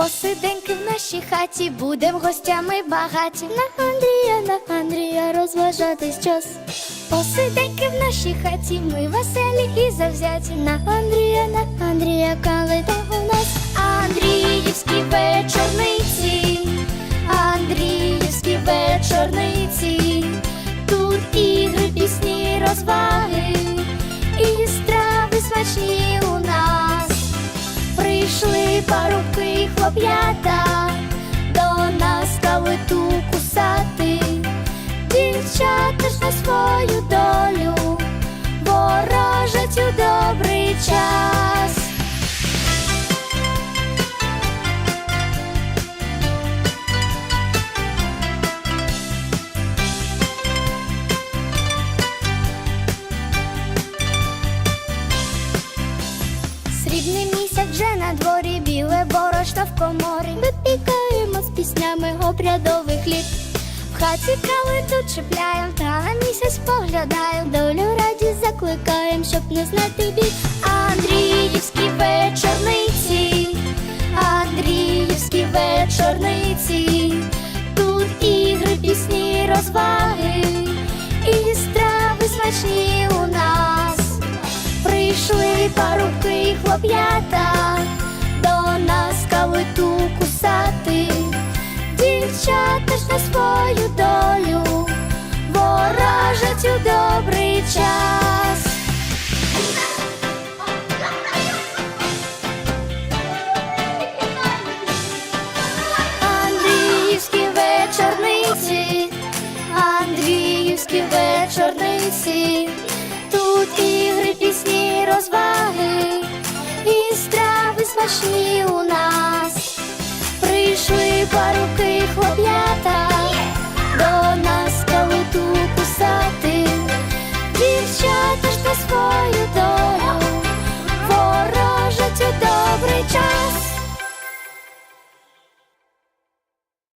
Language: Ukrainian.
Посиденьки в нашій хаті, будем гостями багаті. На Андрія, на Андрія розважатись час. Посиденьки в нашій хаті, ми веселі і завзяті. На Андрія, на Андрія, калита у нас. Андріївські вечорниці, Андріївські вечорниці. Тут ігри, пісні, розваги свою долю ворожать у добрий час. Срібний місяць вже на дворі, біле борошно в коморі. Випікаємо з піснями обрядовий хліб. Хаті калиту чіпляєм, та місяць поглядаєм. Долю радість закликаєм, щоб не знати бід. Андріївські вечорниці, Андріївські вечорниці. Тут ігри, пісні, розваги і страви смачні у нас. Прийшли парубки хлоп'ята до нас калиту кусати, дівчата ж на свою тут ігри,